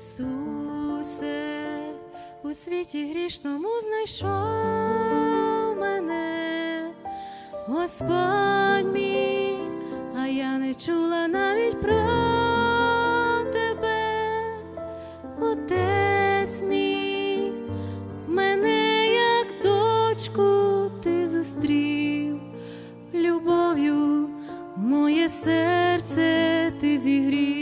Ісусе, у світі грішному знайшов мене, Господь мій, а я не чула навіть про тебе, отець мій, мене, як дочку, ти зустрів, любов'ю, моє серце ти зігрів.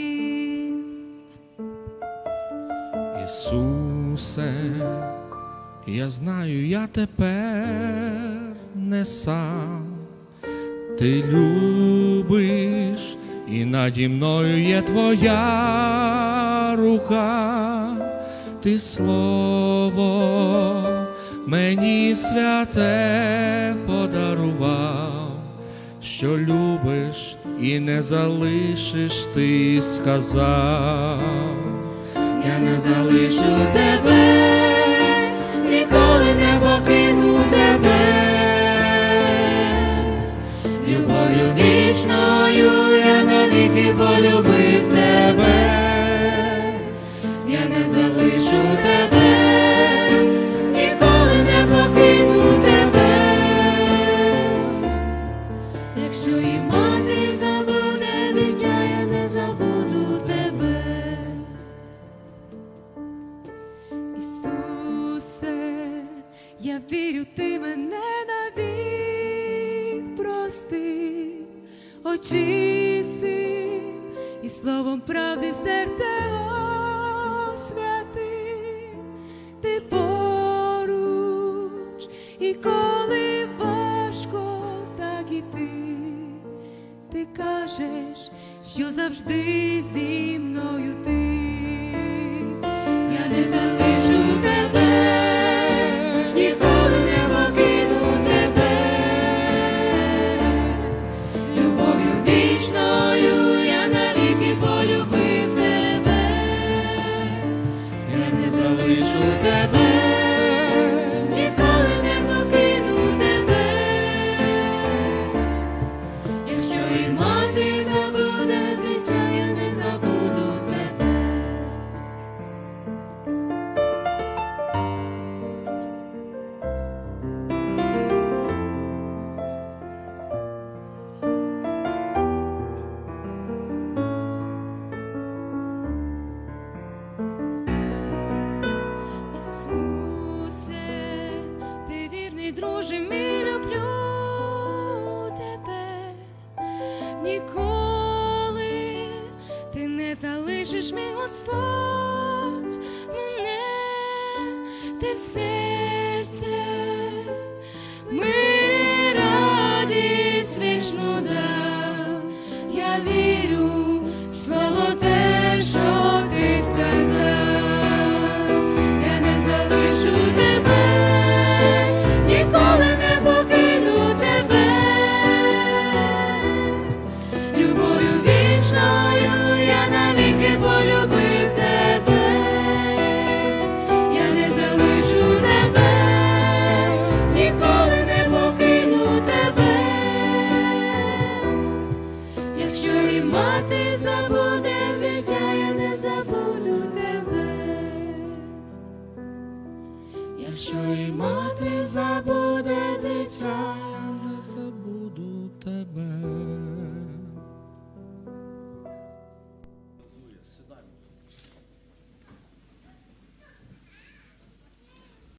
Ісусе, я знаю, я тепер не сам. Ти любиш, і наді мною є твоя рука, ти слово мені святе подарував, що любиш і не залишиш, ти сказав. Я не залишу тебе, ніколи не покину тебе, любов'ю вічною я навіки полюбив тебе, я не залишу тебе, ніколи не покину тебе, якщо і мати вірю, ти мене навік прости, очисти і словом правди серце освяти, ти поруч, і коли важко так іти, ти кажеш, що завжди зі мною ти. Залишу тебе, Ніколи. Ти не залишиш мій Господь мене, ти в що й мати забуде.